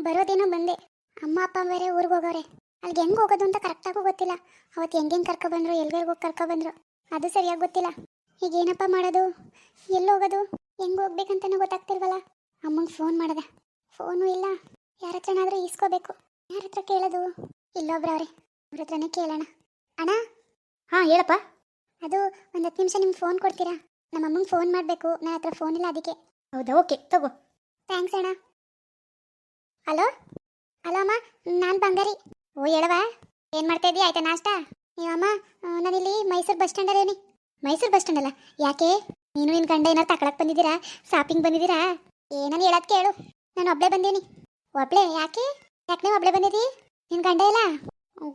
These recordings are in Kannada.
ಬರೋದೇನೋ ಬಂದೆ. ಅಮ್ಮ, ಅಪ್ಪ ಬೇರೆ ಊರಿಗೆ ಹೋಗೋರೆ ಅಲ್ಲಿಗೆ ಹೆಂಗೆ ಹೋಗೋದು ಅಂತ ಕರೆಕ್ಟಾಗೂ ಗೊತ್ತಿಲ್ಲ. ಅವತ್ತು ಹೆಂಗೆ ಹೆಂಗೆ ಕರ್ಕೊ ಬಂದ್ರು ಎಲ್ಗೆಲ್ಗೆ ಹೋಗಿ ಕರ್ಕೊ ಬಂದ್ರು. ಅದು ಸರಿಯಾಗಿ ಗೊತ್ತಿಲ್ಲ. ಈಗ ಏನಪ್ಪ ಮಾಡೋದು? ಎಲ್ಲಿ ಹೋಗೋದು? ಹೆಂಗೆ ಹೋಗ್ಬೇಕಂತನೂ ಗೊತ್ತಾಗ್ತಿಲ್ವಲ್ಲ? ಅಮ್ಮಂಗೆ ಫೋನ್ ಮಾಡಿದೆ. ಫೋನು ಇಲ್ಲ. ಯಾರ ಹತ್ರನಾದರೂ ಈಸ್ಕೋಬೇಕು. ಯಾರ ಹತ್ರ ಕೇಳೋದು? ಇಲ್ಲೊಬ್ರವ್ರೆ. ಅವ್ರ ಹತ್ರನೇ ಕೇಳೋಣ. ಅಣ್ಣ? ಹಾಂ, ಹೇಳಪ್ಪ. ಅದು ಒಂದು ಹತ್ತು ನಿಮಿಷ ನಿಮ್ಗೆ ಫೋನ್ ಕೊಡ್ತೀರಾ? ನಮ್ಮ ಅಮ್ಮಂಗೆ ಫೋನ್ ಮಾಡಬೇಕು. ನನ್ನ ಹತ್ರ ಫೋನ್ ಇಲ್ಲ ಅದಕ್ಕೆ. ಹೌದಾ, ಓಕೆ, ತಗೋ. ಥ್ಯಾಂಕ್ಸ್ ಅಣ್ಣ. ಹಲೋ? ಹಲೋ ಅಮ್ಮ, ನಾನು ಬಂಗಾರಿ. ಓ ಹೇಳವ ಏನು ಮಾಡ್ತಾ ಇದ್ದೀಯ ಆಯ್ತಾ ನಾಷ್ಟ? ಅಮ್ಮ ನಾನಿಲ್ಲಿ ಮೈಸೂರು ಬಸ್ ಸ್ಟ್ಯಾಂಡ್ ಅದೇನಿ ಮೈಸೂರು ಬಸ್ ಸ್ಟ್ಯಾಂಡ್ ಅಲ್ಲ ಯಾಕೆ? ನೀನು ನಿನ್ನ ಗಂಡ ಏನಾರು ತಕೊಳಕ್ ಬಂದಿದ್ದೀರಾ? ಶಾಪಿಂಗ್ ಬಂದಿದ್ದೀರಾ? ಏನನ್ನು ಹೇಳೋದು ಕೇಳು. ನಾನು ಒಬ್ಳೆ ಬಂದೀನಿ. ಒಬ್ಳೆ? ಯಾಕೆ? ಯಾಕೆ ನೀವು ಒಬ್ಳೆ ಬಂದಿದ್ದೀ? ನಿನ್ನ ಗಂಡ ಇಲ್ಲ?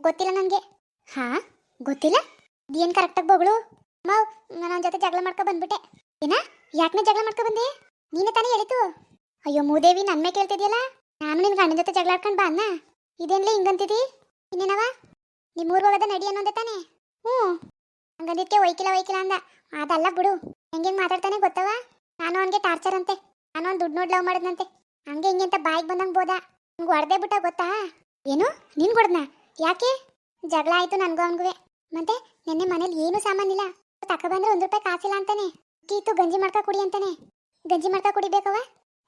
ಗೊತ್ತಿಲ್ಲ ನನಗೆ. ಹಾಂ, ಗೊತ್ತಿಲ್ಲ? ಏನು ಕರೆಕ್ಟಾಗಿ ಬಗಳು? ಅಮ್ಮ, ನಾನು ಜೊತೆ ಜಗಳ ಮಾಡ್ಕೊ ಬಂದ್ಬಿಟ್ಟೆ. ಏನ? ಯಾಕೆ ಜಗಳ ಮಾಡ್ಕೊ ಬಂದೆ? ನೀನೇ ತಾನೇ ಹೇಳಿತು ಅಯ್ಯೋ, ಮೂದೇವಿ ನನ್ನ ಮೇಲೆ ಕೇಳ್ತಿದ್ಯಲ್ಲ? ನಾನು ನಿನ್ನ ಗಂಡನ ಜೊತೆ ಜಗಳ ಆಡ್ಕೊಂಡು ಬಾ, ಅನ್ನ. ಇದೇನ್ಲಿ ಹಿಂಗಂತಿದಿ? ಇನ್ನೇನವ? ನಿಮ್ಮೂರ್ ಹೋಗೋದ ನಡಿ ಅನ್ನೋದೆ ತಾನೆ. ಹ್ಞೂ. ಹಂಗಂದಿದ್ಕೆ ಒಯ್ಕಿಲ್ಲ ಒಯ್ಕಿಲ್ಲ ಅಂದ. ಅದಲ್ಲ ಬಿಡು. ಹೆಂಗೆ ಮಾತಾಡ್ತಾನೆ ಗೊತ್ತವ? ನಾನು ಅವನಿಗೆ ಟಾರ್ಚರ್ ಅಂತೆ. ನಾನು ಅವ್ನು ದುಡ್ಡು ನೋಡಿ ಲವ್ ಮಾಡಿದ್ನಂತೆ. ಹಂಗೆ ಹಿಂಗೆ ಅಂತ ಬಾಯಿಗೆ ಬಂದಂಗೆ ಬೋದ. ನಂಗ ಹೊಡೆದೇ ಬಿಟ್ಟ ಗೊತ್ತಾ? ಏನು? ನೀನು ಹೊಡೆದ್ನ? ಯಾಕೆ? ಜಗಳ ಆಯ್ತು ನನಗೂ ಅವನಿಗೂ ಮತ್ತೆ ನಿನ್ನೆ ಮನೇಲಿ ಏನು ಸಾಮಾನಿಲ್ಲ ತಕೊಬಂದ್ರೆ ಒಂದು ರೂಪಾಯಿ ಕಾಸಿಲ್ಲ ಅಂತಾನೆ. ಕೀತು ಗಂಜಿ ಮಾಡ್ಕೊ ಕುಡಿ ಅಂತಾನೆ. ಗಂಜಿ ಮಾಡ್ಕೊ ಕುಡಿಬೇಕವ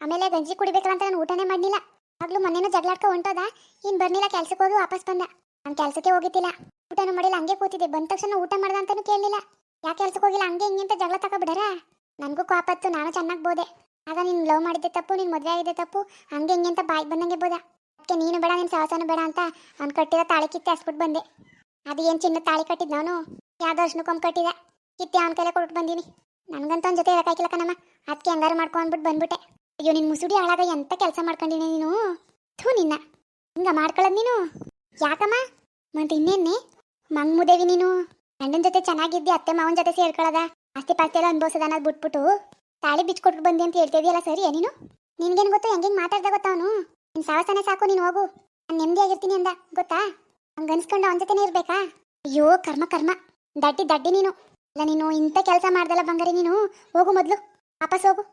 ಆಮೇಲೆ ಗಂಜಿ ಕುಡಿಬೇಕಲ್ಲ ಅಂತ ನಾನು ಊಟನೇ ಮಾಡಲಿಲ್ಲ. ಆಗ್ಲೂ ಮೊನ್ನೆನೂ ಜಗಳಾಡ್ಕೊ ಹೊಂಟೋದ? ಇನ್ ಬರ್ಲಿಲ್ಲ ಕೆಲ್ಸಕ್ಕೆ ಹೋಗಿ ವಾಪಸ್ ಬಂದ. ನಾನು ಕೆಲ್ಸಕ್ಕೆ ಹೋಗಿದ್ದಿಲ್ಲ. ಊಟನೂ ಮಾಡಿಲ್ಲ, ಹಂಗೆ ಕೂತಿದ್ದೆ. ಬಂದ ತಕ್ಷಣ ಊಟ ಮಾಡ್ದ ಅಂತಾನು ಕೇಳಲಿಲ್ಲ. ಯಾಕೆ ಕೆಲ್ಸಕ್ಕೆ ಹೋಗಿಲ್ಲ, ಹಂಗೆ ಹಿಂಗೆ ಅಂತ ಜಗಳ ತಗೊಬಿಡಾರ ನನಗೂ ಕಾಪತ್ತು ನಾನು ಚೆನ್ನಾಗಿ ಬೋದೆ. ಆಗ ನೀನ್ ಲವ್ ಮಾಡಿದ್ದೆ ತಪ್ಪು, ನಿನ್ ಮದುವೆ ಆಗಿದೆ ತಪ್ಪು, ಹಂಗೆ ಹಿಂಗೆ ಅಂತ ಬಾಯಿಗೆ ಬಂದಂಗೆ ಬೋದ. ಅದಕ್ಕೆ ನೀನು ಬೇಡ, ನಿನ್ ಸಹಸನೂ ಬೇಡ ಅಂತ ಅವ್ನು ಕಟ್ಟಿದ ತಾಳಿ ಕಿತ್ತೆ ಹಸ್ಬಿಟ್ಟು ಬಂದೆ. ಅದು ಏನು ಚಿನ್ನ ತಾಳಿ ಕಟ್ಟಿದ್ ನಾನು? ಯಾವ್ದು ಅರ್ಶನಕ್ಕೊಂಬ ಕಟ್ಟಿದ. ಕಿತ್ತೆ ಅವನ ಕೈಲೇ ಕೊಟ್ಟು ಬಂದೀನಿ. ನನಗಂತ ಅವ್ನ ಜೊತೆ ಇರೋಕ್ಕಾಗಿಲ್ಲ ಕಣಮ್ಮ. ಅದಕ್ಕೆ ಹೆಂಗಾರು ಮಾಡ್ಕೊಂಡ್ಬಿಟ್ಟು ಬಂದ್ಬಿಟ್ಟೆ. ಅಯ್ಯೋ ನಿನ್ನ ಮುಸುಡಿ ಹಾಳಾಗ ಎಂತ ಕೆಲಸ ಮಾಡ್ಕೊಂಡಿನಿ ನೀನು? ಥೂ ನಿನ್ನ. ಹಿಂಗ ಮಾಡ್ಕೊಳ್ಳೋದು ನೀನು? ಯಾಕಮ್ಮ? ಮತ್ತೆ ಇನ್ನೇನೆ ಮಂಗ್ ಮುದೇವಿ ನೀನು? ಗಂಡನ ಜೊತೆ ಚೆನ್ನಾಗಿದ್ದಿ, ಅತ್ತೆ ಮಾವನ ಜೊತೆ ಸೇರ್ಕೊಳ್ಳೋದ ಆಸ್ತಿ ಪಾಸ್ತಿ ಎಲ್ಲ ಅನ್ಭವಿಸೋದ ಅನ್ನೋದು ಬಿಟ್ಬಿಟ್ಟು ತಾಳಿ ಬಿಚ್ಕೊಟ್ಟು ಬಂದಿ ಅಂತ ಹೇಳ್ತಿದ್ಯಲ್ಲ ಸರಿ ನೀನು? ನಿನ್ಗೇನು ಗೊತ್ತು? ಹೆಂಗೆ ಮಾತಾಡ್ದ ಗೊತ್ತಾ ಅವನು? ನಿನ್ನ ಸಾಹಸನೇ ಸಾಕು, ನೀನು ಹೋಗು. ನಾನು ನೆಮ್ಮದಿಯಾಗಿರ್ತೀನಿ ಅಂದ, ಗೊತ್ತಾ? ಹಂಗೆ ಅನ್ಸ್ಕೊಂಡು ಅವನ ಜೊತೆನೇ ಇರ್ಬೇಕಾ? ಅಯ್ಯೋ, ಕರ್ಮ ಕರ್ಮ. ದಡ್ಡಿ ದಡ್ಡಿ ನೀನು. ಅಲ್ಲ ನೀನು ಇಂಥ ಕೆಲಸ ಮಾಡ್ದಲ್ಲ ಬಂಗಾರಿ ನೀನು? ಹೋಗು ಮೊದಲು. ವಾಪಸ್ ಹೋಗು.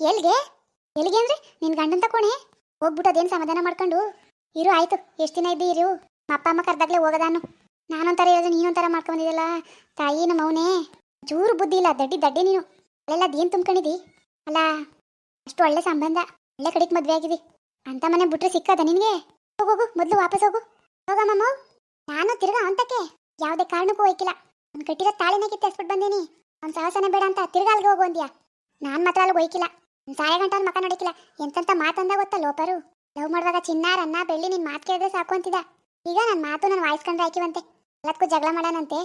ಎಲ್ಗೆ? ಎಲ್ಲಿಗೆ ಅಂದ್ರೆ? ನಿನ್ ಗಂಡನ್ ತಕೋಣೆ ಹೋಗ್ಬಿಟ್ಟು ಅದೇನು ಸಮಾಧಾನ ಮಾಡ್ಕೊಂಡು? ಇರು, ಆಯ್ತು. ಎಷ್ಟು ದಿನ ಇದ್ದೀ ಇರು. ಅಪ್ಪ ಅಮ್ಮ ಕರ್ದಾಗ್ಲೇ ಹೋಗದಾನು. ನಾನೊಂಥರ ಇರೋದು ನೀನೊಂಥರ ಮಾಡ್ಕೊಂಡಿದ್ದಲ್ಲ ತಾಯಿ ನಮ್ಮ ಅವನೇ. ಚೂರು ಬುದ್ಧಿ ಇಲ್ಲ, ದಡ್ಡಿ ದಡ್ಡಿ ನೀನು. ಅಲ್ಲೆಲ್ಲ ಅದೇನು ತುಂಬ್ಕೊಂಡಿದಿ ಅಲ್ಲ, ಅಷ್ಟು ಒಳ್ಳೆ ಸಂಬಂಧ. ಒಳ್ಳೆ ಕಡೆಗೆ ಮದ್ವೆ ಆಗಿದಿ. ಅಂತ ಮನೆ ಬಿಟ್ರೆ ಸಿಕ್ಕದ ನಿನಗೆ? ಹೋಗು ಮೊದಲು ವಾಪಸ್ ಹೋಗು. ಹೋಗಮ್ಮ ನಾನು ತಿರ್ಗಾ ಅಂತಕ್ಕೆ ಯಾವುದೇ ಕಾರಣಕ್ಕೂ ಹೋಯ್ಕಿಲ್ಲ. ಅವ್ನು ಕಟ್ಟಿರೋ ತಾಳಿನ ಕಿತ್ತೆಸ್ಬಿಟ್ಟು ಬಂದೀನಿ. ಅವ್ನ ಸಾಹಸನೇ ಬೇಡ ಅಂತ ತಿರ್ಗಾ ಅಲ್ಲಿಗೆ ಹೋಗು ಅಂದ್ಯಾ? ನಾನು ಮಾತ್ರ ಅಲ್ಲಿಗೆ ಹೋಯ್ಕಿಲ್ಲ. ಸಾಯ ಗಂಟ ಮಕ ನೋಡಿಕಿಲ್ಲ. ಎಂತಂತ ಮಾತಂದ ಗೊತ್ತಾ ಲೋಪರು? ಲವ್ ಮಾಡುವಾಗ ಚಿನ್ನಾರ, ಅನ್ನ, ಬೆಳ್ಳಿ ನಿನ್ ಮಾತು ಕೇಳಿದ್ರೆ ಸಾಕು ಅಂತಿದ್ದ. ಈಗ ನನ್ನ ಮಾತು ನಾನು ವಾಯಿಸ್ಕೊಂಡ್ರೆ ಹಾಕಿವಂತೆ ಎಲ್ಲದಕ್ಕೂ ಜಗಳ ಮಾಡೋಣಂತೆ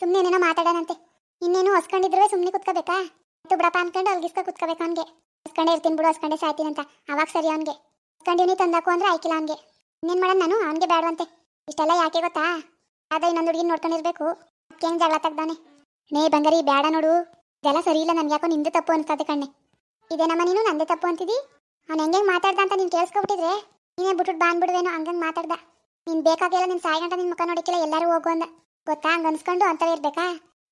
ಸುಮ್ಮನೆ ಏನೇನೋ ಮಾತಾಡೋಣಂತೆ ಇನ್ನೇನು ಹೊಸ್ಕೊಂಡಿದ್ರೆ ಸುಮ್ಮನೆ ಕುತ್ಕೋಬೇಕಾ? ಮತ್ತು ಬಿಡಪ್ಪ ಅನ್ಕೊಂಡು ಅಲ್ಗಿಸ್ಕೊ ಕುತ್ಕೋಬೇಕು ಅವ್ನಿಗೆ. ಹೊಸ್ಕೊಂಡೆ ಇರ್ತೀನಿ ಬಿಡು, ಹೊಸ್ಕೊಂಡೆ ಸಾಯ್ತೀನಿ ಅಂತ ಅವಾಗ ಸರಿ ಅವ್ನಿಗೆ. ಹೊಸ್ಕೊಂಡಿನಿ ತಂದಾಕು ಅಂದ್ರೆ ಆಯ್ಕಿಲ್ಲ ಅವನಿಗೆ. ಇನ್ನೇನು ಮಾಡೋಣ ನಾನು? ಅವನಿಗೆ ಬೇಡವಂತೆ ಇಷ್ಟೆಲ್ಲ ಯಾಕೆ ಗೊತ್ತಾ? ಆದ ಇನ್ನೊಂದು ಹುಡುಗಿನ ನೋಡ್ಕೊಂಡಿರ್ಬೇಕು. ಅದಕ್ಕೆ ಜಗಳ ತೆಗ್ದಾನೆ. ನೇ ಬಂಗಾರಿ ಬೇಡ ನೋಡು. ಇದೆಲ್ಲ ಸರಿ ಇಲ್ಲ ನನ್ಗೆ ಯಾಕೋ ನಿಂದು ತಪ್ಪು ಅನ್ಸ್ತದೆ ಕಣ್ಣೆ. ಇದೇನಮ್ಮ ನೀನು ನಂದೆ ತಪ್ಪು ಅಂತಿದಿ? ಅವ್ನು ಹೆಂಗೆ ಮಾತಾಡ್ದ ಅಂತ ನೀನು ಕೇಳಿಸ್ಕೊಬಿಟ್ಟಿದ್ರೆ ನೀನೇ ಬಿಟ್ಬಿಟ್ಟು ಬಾಂದ್ಬಿಡುವೇನೋ ಹಂಗಂಗೆ ಮಾತಾಡ್ದ. ನೀನು ಬೇಕಾಗಿಲ್ಲ ನಿನ್ನ ಸಾಯಿ ಗಂಟ ನಿನ್ನ ಮುಖ ನೋಡಿಕಿಲ್ಲ ಎಲ್ಲರೂ ಹೋಗು ಅಂದ. ಗೊತ್ತಾ ಹಂಗೆ ಅನ್ಸ್ಕೊಂಡು ಅಂತವೇ ಇರ್ಬೇಕಾ?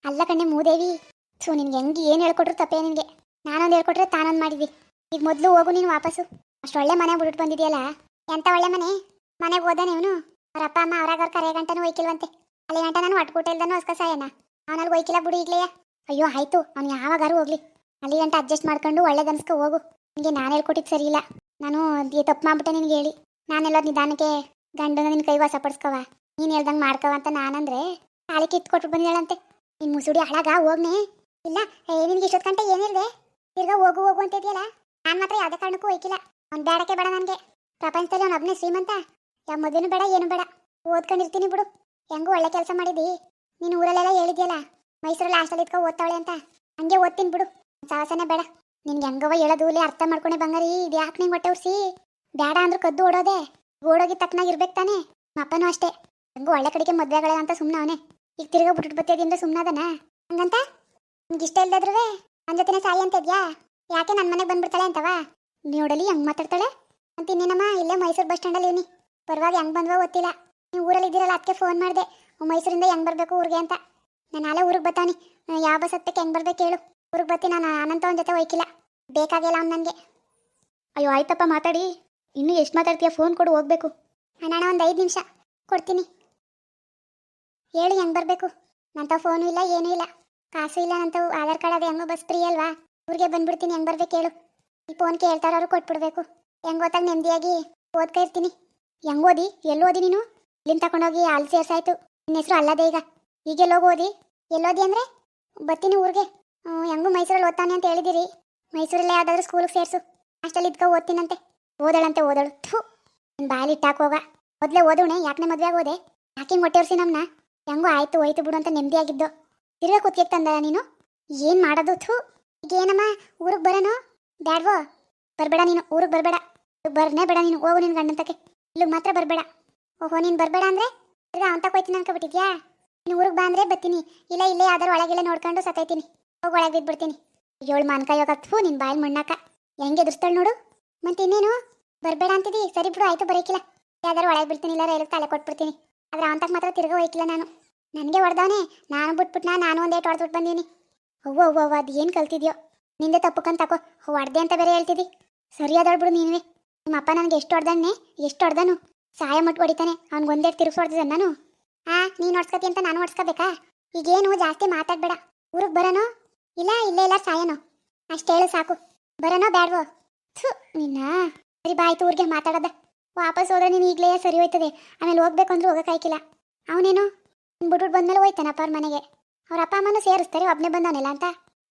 ಅಲ್ಲ ಕಣ್ಣೆ ಮೂದೇವಿ. ಸೊ ನಿನ್ಗೆ ಹೆಂಗೆ ಏನು ಹೇಳ್ಕೊಟ್ರು ತಪ್ಪೇ ನಿನಗೆ. ನಾನೊಂದು ಹೇಳ್ಕೊಟ್ರೆ ತಾನೊಂದು ಮಾಡಿದ್ವಿ ಈಗ ಮೊದಲು ಹೋಗು ನೀನು ವಾಪಸ್ಸು. ಅಷ್ಟು ಒಳ್ಳೆ ಮನೆ ಬಿಟ್ಬಿಟ್ಟು ಬಂದಿದೆಯಲ್ಲ? ಎಂತ ಒಳ್ಳೆ ಮನೆ? ಮನೆಗೆ ಹೋದಾನೆ ಇವನು. ಅವ್ರ ಅಪ್ಪ, ಅಮ್ಮ ಅವ್ರಾಗ ಅವ್ರ ಕರೆ ಗಂಟನೂ ಹೋಯ್ಕಿಲ್ವಂತೆ ಅಲ್ಲಿ ಗಂಟ ನಾನು ಒಟ್ಕೂಟ ಇಲ್ದನೂ ಹೊಸ್ಕ ಅವನಲ್ಲಿ ಒಯ್ಕಿಲ್ಲ ಬಿಡು ಈಗ್ಲೆಯ ಅಯ್ಯೋ, ಆಯ್ತು. ಅವ್ನು ಯಾವಾಗಾರು ಹೋಗ್ಲಿ. ಅಲ್ಲಿ ಅಂತ ಅಡ್ಜಸ್ಟ್ ಮಾಡ್ಕೊಂಡು ಒಳ್ಳೇದನ್ಸ್ಕೊ ಹೋಗು. ನಿನಗೆ ನಾನು ಹೇಳ್ಕೊಟ್ಟಿದ್ದು ಸರಿ ಇಲ್ಲ. ನಾನು ತಪ್ಪು ಮಾಡ್ಬಿಟ್ಟೆ ನಿನಗೆ ಹೇಳಿ. ನಾನೆಲ್ಲ ನಿಧಾನಕ್ಕೆ ಗಂಡನ ನಿನ್ನ ಕೈ ವಾಸ ಪಡಿಸ್ಕವ ನೀನು ಹೇಳ್ದಂಗೆ ಮಾಡ್ಕವ ಅಂತ ನಾನಂದ್ರೆ ತಾಳಿ ಕಿತ್ತು ಕೊಟ್ಟು ಬಂದಿದ್ದಾಳಂತೆ. ನಿನ್ನ ಮುಸುಡಿ ಹಾಳಾಗ ಹೋಗ್ನೆ. ಇಲ್ಲ, ಏ, ನಿನ್ಗೆ ಇಷ್ಟೊತ್ತು ಗಂಟೆ ತಿರ್ಗಾ ಹೋಗು ಹೋಗು ಅಂತ ಇದೆಯಲ್ಲ? ನಾನು ಮಾತ್ರ ಯಾವುದೇ ಕಾರಣಕ್ಕೂ ಹೋಯ್ಕಿಲ್ಲ. ಅವ್ನು ಬೇಡಕ್ಕೆ ಬೇಡ ನನಗೆ. ಪ್ರಪಂಚದಲ್ಲಿ ಅವ್ನು ಒಬ್ಬನೇ ಶ್ರೀಮಂತ. ಯಾವ ಮದುವೆನೂ ಬೇಡ, ಏನು ಬೇಡ. ಓದ್ಕೊಂಡಿರ್ತೀನಿ ಬಿಡು. ಹೆಂಗೂ ಒಳ್ಳೆ ಕೆಲಸ ಮಾಡಿದಿ. ನೀನು ಊರಲ್ಲೆಲ್ಲ ಹೇಳಿದ್ಯಲ್ಲ, ಮೈಸೂರಲ್ಲಿ ಹಾಸ್ಟೆಲ್ ಇದ್ಕೊ ಓದ್ತಾವಳೆ ಅಂತ. ಹಂಗೆ ಓದ್ತೀನಿ ಬಿಡು. ಸಾಹಸನೇ ಬೇಡ. ನಿನ್ಗೆ ಹೆಂಗವ ಹೇಳೋದು? ಅರ್ಥ ಮಾಡ್ಕೊಂಡೆ ಬಂಗಾರಿ ಇದು ಯಾಕೆ ನಿಂಗೆ ಹೊಟ್ಟೆ ಉರ್ಸಿ? ಬೇಡ ಅಂದ್ರೆ ಕದ್ದು ಓಡೋದೆ. ಓಡೋಗಿ ತಕ್ಕನಾಗಿ ಇರ್ಬೇಕು ತಾನೆ? ಅಪ್ಪನೂ ಅಷ್ಟೇ. ಹೆಂಗೋ ಒಳ್ಳೆ ಕಡೆಗೆ ಮದ್ವೆಗಳೇ ಅಂತ ಸುಮ್ಮನೆ ಅವನೇ. ಈಗ ತಿರ್ಗಾ ಬಿಟ್ಬಿಟ್ಟು ಬತ್ತಿಯದಿಂದ ಸುಮ್ಮನಾದನ ಹಂಗಂತ? ನಿಮ್ಗೆ ಇಷ್ಟ ಇಲ್ಲದ್ರೂ ನನ್ನ ಜೊತೆನೇ ಸಾಯಿ ಅಂತ ಇದ್ಯಾ? ಯಾಕೆ ನನ್ನ ಮನೆಗೆ ಬಂದ್ಬಿಡ್ತಾಳೆ ಅಂತವಾ? ನೋಡಲಿ, ಹೆಂಗ್ ಮಾತಾಡ್ತಾಳೆ. ಅಂತ ಇನ್ನೇನಮ್ಮ, ಇಲ್ಲೇ ಮೈಸೂರು ಬಸ್ ಸ್ಟ್ಯಾಂಡಲ್ಲಿ ಇವನಿ. ಪರವಾಗಿ ಹೆಂಗ್ ಬಂದ್ವ ಗೊತ್ತಿಲ್ಲ. ನೀವು ಊರಲ್ಲಿ ಇದ್ದೀರಲ್ಲ ಅದಕ್ಕೆ ಫೋನ್ ಮಾಡಿದೆ. ಮೈಸೂರಿಂದ ಹೆಂಗ್ ಬರಬೇಕು ಊರಿಗೆ ಅಂತ. ನಾನು ನಾಳೆ ಊರಿಗೆ ಬರ್ತಾನೆ ಯಾವ ಬಸ್ ಹತ್ತಕ್ಕೆ ಹೆಂಗ್ ಬರ್ಬೇಕು ಹೇಳು. ಊರಿಗೆ ಬರ್ತೀನಿ ನಾನು ಅನಂತ ಅವನ ಜೊತೆ ಹೋಯ್ಕಿಲ್ಲ. ಬೇಕಾಗಿಲ್ಲ ಅವ್ನು ನನಗೆ. ಅಯ್ಯೋ, ಆಯ್ತಪ್ಪ, ಮಾತಾಡಿ. ಇನ್ನೂ ಎಷ್ಟು ಮಾತಾಡ್ತೀಯ? ಫೋನ್ ಕೊಡು, ಹೋಗ್ಬೇಕು. ಅಣ್ಣ ಒಂದು ಐದು ನಿಮಿಷ. ಕೊಡ್ತೀನಿ. ಹೇಳಿ, ಹೆಂಗೆ ಬರಬೇಕು? ನಂತ ಫೋನು ಇಲ್ಲ, ಏನೂ ಇಲ್ಲ. ಕಾಸು ಇಲ್ಲ ನಂತವು. ಆಧಾರ್ ಕಾರ್ಡ್ ಅದು, ಹೆಂಗೋ ಬಸ್ ಫ್ರೀ ಅಲ್ವಾ? ಊರಿಗೆ ಬಂದ್ಬಿಡ್ತೀನಿ, ಹೆಂಗೆ ಬರ್ಬೇಕು ಹೇಳು. ಈ ಫೋನ್ ಕೇಳ್ತಾರವ್ರು ಕೊಟ್ಬಿಡ್ಬೇಕು. ಹೆಂಗೆ ಓದಾಗ ನೆಮ್ಮದಿಯಾಗಿ ಓದ್ತಾ ಇರ್ತೀನಿ. ಹೆಂಗ್ ಓದಿ? ಎಲ್ಲಿ ಓದಿ ನೀನು? ಇಲ್ಲಿಂದ ತಗೊಂಡೋಗಿ ಅಲ್ಲಿ ಸೇರ್ಸಾಯ್ತು. ನಿನ್ನ ಹೆಸರು ಅಲ್ಲದೆ ಈಗ. ಈಗೆಲ್ಲೋಗಿ ಓದಿ? ಎಲ್ಲೋದಿ ಅಂದರೆ? ಬರ್ತೀನಿ ಊರಿಗೆ. ಹೆಂಗೂ ಮೈಸೂರಲ್ಲಿ ಓದ್ತಾನೆ ಅಂತ ಹೇಳಿದಿರಿ. ಮೈಸೂರಲ್ಲೇ ಯಾವ್ದಾದ್ರು ಸ್ಕೂಲಿಗೆ ಸೇರಿಸು. ಅಷ್ಟಲ್ಲಿ ಇದ್ಕೋ ಓದ್ತೀನಂತೆ. ಓದಳಂತೆ ಓದಳು. ಥೂ, ನಿನ್ ಬಾಯಲ್ಲಿ ಇಟ್ಟಾಕೋಗ ಮೊದಲೇ ಓದೋಣೆ, ಯಾಕನೇ ಮದುವೆ ಆಗೋದೆ ಯಾಕೆ ಮೊಟ್ಟೆ ನಮ್ಮನ್ನ ಹೆಂಗೂ ಆಯ್ತು, ಹೋಯ್ತು ಬಿಡು ಅಂತ ನೆಮ್ಮದಿಯಾಗಿದ್ದು ತಿರ್ಗಾ ಕುತ್ತಿಗೆ ತಂದ ನೀನು? ಏನು ಮಾಡೋದು? ಥೂ, ಈಗ ಏನಮ್ಮ? ಊರಿಗೆ ಬರೋನು? ಬ್ಯಾಡ್ವೋ? ಬರಬೇಡ ನೀನು, ಊರಿಗೆ ಬರಬೇಡ. ಬರ್ನೇ ಬೇಡ ನೀನು, ಹೋಗು ನಿನ್ನ ಗಂಡಂತಕ್ಕೆ. ಇಲ್ಲಿಗೆ ಮಾತ್ರ ಬರಬೇಡ. ಓಹೋ, ನೀನು ಬರಬೇಡ ಅಂದ್ರೆ? ತಿರ್ಗಾ ಅವನ್ ತಗೋಯ್ತೀನಿ ಅನ್ಕೊಬಿಟ್ಟಿದ್ಯಾ? ನೀನು ಊರಿಗೆ ಬಾ ಅಂದರೆ ಬರ್ತೀನಿ. ಇಲ್ಲ, ಇಲ್ಲೇ ಯಾವ್ದಾರು ಒಳಗೆಲ್ಲ ನೋಡ್ಕೊಂಡು ಸತ್ತೈತೀನಿ ಹೋಗಿ ಒಳಗೆ ಬಿದ್ಬಿಡ್ತೀನಿ. ಏಳು ಮಾನ್ಕಾಯಿ ಹೋಗಕ್ ಥೂ ನಿನ್ ಬಾಯಲ್ಲಿ ಮಣ್ಣಾಕ. ಹೆಂಗೆ ಎದುರಿಸ್ತಾಳೆ ನೋಡು. ಮತ್ತೆ ಇನ್ನೇನು? ಬರಬೇಡ ಅಂತಿದ್ದಿ ಸರಿ ಬಿಡು, ಆಯ್ತು, ಬರೀಕಿಲ್ಲ. ಯಾವ್ದಾರು ಒಳಗೆ ಬಿಡ್ತೀನಿ ಇಲ್ಲ ರೈಲಿಗೆ ತಲೆ ಕೊಟ್ಬಿಡ್ತೀನಿ. ಆದ್ರೆ ಅವನ ಮಾತ್ರ ತಿರ್ಗಾ ಹೋಯ್ಕಿಲ್ಲ ನಾನು. ನನಗೆ ಹೊಡೆದವನೇ. ನಾನು ಬಿಟ್ಬಿಟ್ನ, ನಾನು ಒಂದೇಟು ಹೊಡೆದ್ಬಿಟ್ಟು ಬಂದೀನಿ. ಅವ್ವ ಅವ್ವ ಅವ್ವ, ಅದು ಏನು ಕಲ್ತಿದ್ಯೋ. ನಿಂದೆ ತಪ್ಪಕ್ಕಂತ ತಕೋ. ಹೊಡೆದೆ ಅಂತ ಬೇರೆ ಹೇಳ್ತಿದ್ದಿ ಸರಿಯಾದಳು ಬಿಡು ನೀನುವೆ. ನಿಮ್ಮ ಅಪ್ಪ ನನಗೆ ಎಷ್ಟು ಹೊಡೆದಾನೆ ಎಷ್ಟು ಹೊಡೆದನು? ಸಹಾಯ ಮಟ್ಟು ಹೊಡಿತಾನೆ. ಅವ್ನಿಗೆ ಒಂದೇಟು ತಿರುಗಿಸಿ ಹೊಡೆದ ನಾನು. ಹಾಂ ನೀನು ಹೊಡ್ಸ್ಕತಿ ಅಂತ ನಾನು ಹೊಡ್ಸ್ಕೋಬೇಕಾ? ಈಗೇನು ಜಾಸ್ತಿ ಮಾತಾಡಬೇಡ. ಊರಿಗೆ ಬರೋನೋ? ಇಲ್ಲ ಇಲ್ಲ ಇಲ್ಲ ಸಾಯನೋ. ಅಷ್ಟು ಹೇಳು ಸಾಕು. ಬರೋನೋ ಬ್ಯಾಡ್ವೋ? ಥು, ನಿನ್ನ. ಸರಿ ಬಾಯ್ತು ಊರಿಗೆ ಮಾತಾಡೋದ. ವಾಪಸ್ ಹೋದ್ರೆ ನೀನು ಈಗಲೇ ಸರಿ ಹೋಯ್ತದೆ. ಆಮೇಲೆ ಹೋಗ್ಬೇಕು ಅಂದ್ರೆ ಹೋಗೋಕ್ಕಾಯ್ಕಿಲ್ಲ ಅವನೇನು? ಬಿಟ್ಬಿಟ್ಟು ಬಂದ್ಮೇಲೆ ಹೋಯ್ತಾನಪ್ಪ ಅವ್ರ ಮನೆಗೆ. ಅವ್ರ ಅಪ್ಪ, ಅಮ್ಮನೂ ಸೇರಿಸ್ತಾರೆ ಒಬ್ಬನೇ ಬಂದವನಿಲ್ಲ ಅಂತ.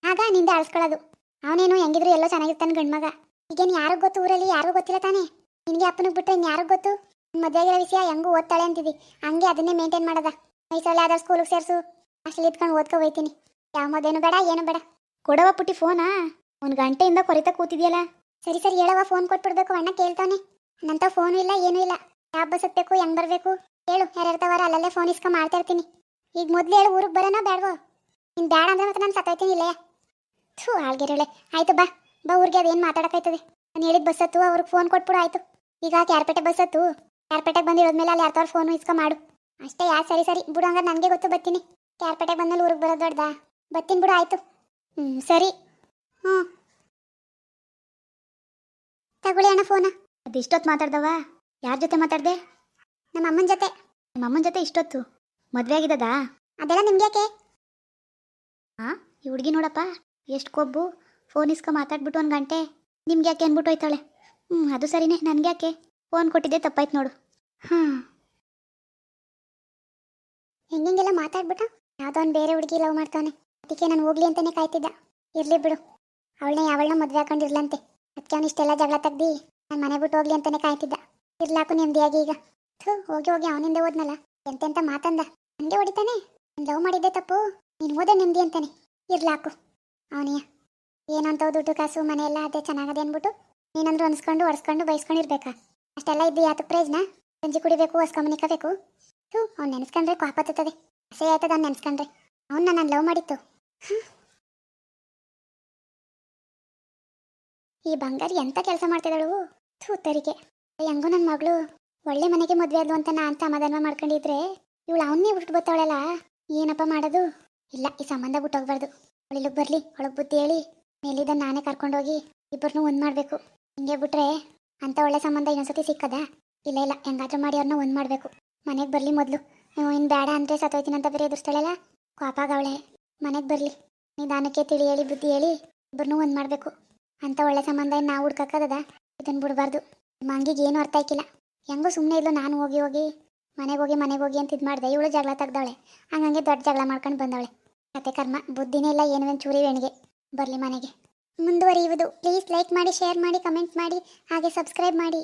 ಆಗ ನಿಂದೆ ಅಳಿಸ್ಕೊಳ್ಳೋದು. ಅವನೇನು, ಹೆಂಗಿದ್ರು ಎಲ್ಲೋ ಚೆನ್ನಾಗಿರ್ತಾನೆ ಗಂಡ್ಮಗ ಈಗೇನು ಯಾರಿಗೂ ಗೊತ್ತು ಊರಲ್ಲಿ? ಯಾರಿಗೂ ಗೊತ್ತಿಲ್ಲ ತಾನೇ? ನಿನಗೆ ಅಪ್ಪನಿಗೆ ಬಿಟ್ಟರೆ ಇನ್ನು ಯಾರಿಗೂ ಗೊತ್ತು? ಮದುವೆ ಆಗಿರೋ ವಿಷಯ ಹೆಂಗೂ ಓದ್ತಾಳೆ ಅಂತಿದ್ದಿ ಹಂಗೆ ಅದನ್ನೇ ಮೇಂಟೈನ್ ಮಾಡೋದ. ಮೈಸೂರಲ್ಲಿ ಯಾವ್ದಾರು ಸ್ಕೂಲಿಗೆ ಸೇರಿಸು. ಅಷ್ಟಲ್ಲಿ ಇದ್ಕೊಂಡು ಓದ್ಕೊ ಹೋಯ್ತೀನಿ. ಯಾವ ಮದೇನು ಬೇಡ, ಏನು ಬೇಡ. ಕೊಡವ ಪುಟ್ಟಿ ಫೋನಾ ಒಂದು ಗಂಟೆಯಿಂದ ಕೊರಿತಾ ಕೂತಿದ್ಯಲ್ಲ. ಸರಿ ಸರಿ ಹೇಳವ ಫೋನ್ ಕೊಟ್ಬಿಡ್ಬೇಕು, ಅಣ್ಣ ಕೇಳ್ತಾನೆ ನಂತ ಫೋನು ಇಲ್ಲ, ಏನೂ ಇಲ್ಲ. ಯಾವ ಬಸ್ ಹತ್ತಬೇಕು ಹೆಂಗ್ ಬರಬೇಕು? ಹೇಳು ಯಾರ್ಯಾರ್ತವಾರ ಅಲ್ಲಲ್ಲೇ ಫೋನ್ ಇಸ್ಕೊ ಮಾಡ್ತಾ ಇರ್ತೀನಿ. ಈಗ ಮೊದ್ಲು ಹೇಳು, ಊರಿಗೆ ಬರೋಣ ಬೇಡವೋ? ನಿನ್ ಬೇಡ ಅಂದ್ರೆ ಮತ್ತೆ ನಾನು ಸತ್ತೋಯ್ತೀನಿ ಇಲ್ಲೇ. ಥೂ, ಆಳ್ಗಿರಳೆ. ಆಯ್ತು ಬಾ. ಬಾ ಊರಿಗೆ, ಅದೇನು ಮಾತಾಡೋಕ್ಕಾಯ್ತದೆ. ನಾನು ಹೇಳಿದ ಬಸ್ ಹತ್ತು ಅವ್ರಿಗೆ ಫೋನ್ ಕೊಟ್ಬಿಡು, ಆಯ್ತು. ಈಗ ಕ್ಯಾರ್ಪೇಟೆ ಬಸ್ ಹತ್ತು ಕ್ಯಾರ್ಪೇಟೆಗೆ ಬಂದಿರೋದ್ಮೇಲೆ ಅಲ್ಲಿ ಯಾರ್ತಾವ್ರ ಫೋನು ಇಸ್ಕೊ ಮಾಡು. ಅಷ್ಟೇ ಯಾ ಸರಿ ಸರಿ. ಬಿಡು ಹಂಗಾರೆ ನನಗೆ ಗೊತ್ತು, ಬರ್ತೀನಿ. ಕ್ಯಾರ್ಪೇಟೆಗೆ ಬಂದ್ಮೇಲೆ ಊರಿಗೆ ಬರೋದು ದೊಡ್ಡದಾ? ಬರ್ತೀನಿ ಬಿಡು, ಆಯ್ತು. ಹ್ಞೂ ಸರಿ. ಹ್ಞೂ ತಗೊಳ್ಳಿ ಅಣ್ಣ ಫೋನ ಅದು ಇಷ್ಟೊತ್ತು ಮಾತಾಡ್ದವ? ಯಾರ ಜೊತೆ ಮಾತಾಡ್ದೆ? ನಮ್ಮ ಅಮ್ಮನ ಜೊತೆ. ನಮ್ಮ ಅಮ್ಮನ ಜೊತೆ ಇಷ್ಟೊತ್ತು? ಮದುವೆ ಆಗಿದ್ದದಾ? ಅದೆಲ್ಲ ನಿಮ್ಗೆ ಯಾಕೆ? ಈ ಹುಡುಗಿ ನೋಡಪ್ಪ, ಎಷ್ಟು ಕೊಬ್ಬು ಫೋನ್ ಇಸ್ಕೊ ಮಾತಾಡ್ಬಿಟ್ಟು ಒಂದು ಗಂಟೆ. ನಿಮ್ಗೆ ಯಾಕೆ ಅಂದ್ಬಿಟ್ಟು ಹೋಯ್ತಾಳೆ ಹ್ಞೂ ಅದು ಸರಿನೇ, ನನಗೆ ಯಾಕೆ? ಫೋನ್ ಕೊಟ್ಟಿದ್ದೆ ತಪ್ಪಾಯ್ತು ನೋಡು. ಹಾಂ ಹೆಂಗೆಲ್ಲ ಮಾತಾಡ್ಬಿಟ್ಟ? ಯಾವುದೋ ಒಂದು ಬೇರೆ ಹುಡುಗಿ ಲವ್ ಮಾಡ್ತಾನೆ ಅದಕ್ಕೆ ನಾನು ಹೋಗ್ಲಿ ಅಂತಾನೆ ಕಾಯ್ತಿದ್ದ. ಇರ್ಲಿ ಬಿಡು. ಅವಳನ್ನ ಯಾವಳನ್ನ ಮದುವೆ ಹಾಕೊಂಡಿರ್ಲಂತೆ. ಅದಕ್ಕೆ ಅವನು ಇಷ್ಟೆಲ್ಲ ಜಗಳ ತೆಗ್ದು ನಾನು ಮನೆ ಬಿಟ್ಟು ಹೋಗ್ಲಿ ಅಂತಾನೆ ಕಾಯ್ತಿದ್ದ. ಇರ್ಲಾಕು ನೆಮ್ಮದಿಯಾಗಿ ಈಗ. ಥೂ, ಹೋಗಿ ಹೋಗಿ ಅವನಿಂದ ಓದ್ನಲ್ಲ. ಎಂತೆಂತ ಮಾತಂದ. ನನಗೆ ಹೊಡಿತಾನೆ. ನಾನು ಲವ್ ಮಾಡಿದ್ದೆ ತಪ್ಪು. ನೀನು ಓದ ನೆಮ್ಮದಿ ಅಂತಾನೆ. ಇರ್ಲಾಕು. ಅವನಿಯ. ಏನಂತ ದುಡ್ಡು ಕಾಸು, ಮನೆ ಎಲ್ಲ ಅದೇ ಚೆನ್ನಾಗದೆ ಅಂದ್ಬಿಟ್ಟು ನೀನಂದ್ರೆ ಅನ್ಸ್ಕೊಂಡು ಒರೆಸ್ಕೊಂಡು ಬೈಸ್ಕೊಂಡಿರ್ಬೇಕಾ ಅಷ್ಟೆಲ್ಲ ಇದ್ದು ಯಾತಕ್ಕೆ ಪ್ರೈಜ್ನ ಸಂಜೆ ಕುಡಿಬೇಕು ಹೊಸ್ಕೊಂಬನಿಕಬೇಕು ಥೂ, ಅವ್ನು ನೆನೆಸ್ಕೊಂಡ್ರೆ ಕೋಪತ್ತದ ಅಸಹ್ಯ ಆಯ್ತದ ಅವ್ನು ನೆನೆಸ್ಕೊಂಡ್ರೆ. ಅವನ್ನ ನಾನು ಲವ್ ಮಾಡಿತ್ತು. ಈ ಬಂಗಾರಿ ಎಂತ ಕೆಲಸ ಮಾಡ್ತಿದ್ದಾಳು? ಥೂ, ತರಿಗೆ. ಹೆಂಗೋ ನನ್ನ ಮಗಳು ಒಳ್ಳೆ ಮನೆಗೆ ಮದುವೆ ಆದ್ಲು ಅಂತ ನಾ ಅಂತ ಸಮಾಧಾನ ಮಾಡ್ಕೊಂಡಿದ್ರೆ ಇವಳು ಅವನ್ನೇ ಬಿಟ್ಟು ಬರ್ತಾವಳಲ್ಲ ಏನಪ್ಪ ಮಾಡೋದು? ಇಲ್ಲ, ಈ ಸಂಬಂಧ ಬಿಟ್ಟು ಹೋಗ್ಬಾರ್ದು ಅವಳಿಗೆ ಬರ್ಲಿ ಒಳಗೆ ಬುದ್ಧಿ ಹೇಳಿ. ಮೇಲಿದ್ದ ನಾನೇ ಕರ್ಕೊಂಡೋಗಿ ಇಬ್ಬರನ್ನೂ ಒಂದು ಮಾಡಬೇಕು. ಹಿಂಗೆ ಬಿಟ್ರೆ ಅಂತ ಒಳ್ಳೆ ಸಂಬಂಧ ಇನ್ನೊಂದ್ಸತಿ ಸಿಕ್ಕದ? ಇಲ್ಲ ಇಲ್ಲ, ಹೆಂಗಾದ್ರೂ ಮಾಡಿ ಅವ್ರನ್ನ ಒಂದು ಮಾಡಬೇಕು. ಮನೆಗೆ ಬರಲಿ ಮೊದಲು. ಇನ್ನು ಬೇಡ ಅಂದರೆ ಸತ್ತೋಯ್ತೀನಿ ಅಂತ ಬೇರೆ ಎದುರಿಸ್ತಾಳಲ್ಲ? ಕೋಪಾಗವಳೆ ಮನೆಗೆ ಬರಲಿ. ನಿಧಾನಕ್ಕೆ ತಿಳಿ ಹೇಳಿ, ಬುದ್ಧಿ ಹೇಳಿ ಇಬ್ಬರನ್ನೂ ಒಂದು ಮಾಡಬೇಕು. ಅಂತ ಒಳ್ಳೆ ಸಂಬಂಧ ನಾವು ಹುಡ್ಕಕ್ಕದ ಇದನ್ನು ಬಿಡಬಾರ್ದು. ಮಂಗಿಗೆ ಏನು ಅರ್ಥ ಆಯ್ಕಿಲ್ಲ. ಹೆಂಗೋ ಸುಮ್ಮನೆ ಇದ್ಲು ನಾನು ಹೋಗಿ ಹೋಗಿ, ಮನೆಗೆ ಹೋಗಿ ಮನೆಗೆ ಹೋಗಿ ಅಂತ ಇದು ಮಾಡಿದೆ. ಇವಳು ಜಗಳ ತೆಗ್ದವಳೆ. ಹಂಗಂಗೆ ದೊಡ್ಡ ಜಗಳ ಮಾಡ್ಕೊಂಡು ಬಂದವಳೆ. ಕತೆ ಕರ್ಮ. ಬುದ್ಧಿನೇ ಇಲ್ಲ, ಏನು ಒಂದು ಚೂರಿ ವೇಣಿಗೆ. ಬರಲಿ ಮನೆಗೆ. ಮುಂದುವರಿಯುವುದು. ಪ್ಲೀಸ್ ಲೈಕ್ ಮಾಡಿ, ಶೇರ್ ಮಾಡಿ, ಕಮೆಂಟ್ ಮಾಡಿ, ಹಾಗೆ ಸಬ್ಸ್ಕ್ರೈಬ್ ಮಾಡಿ.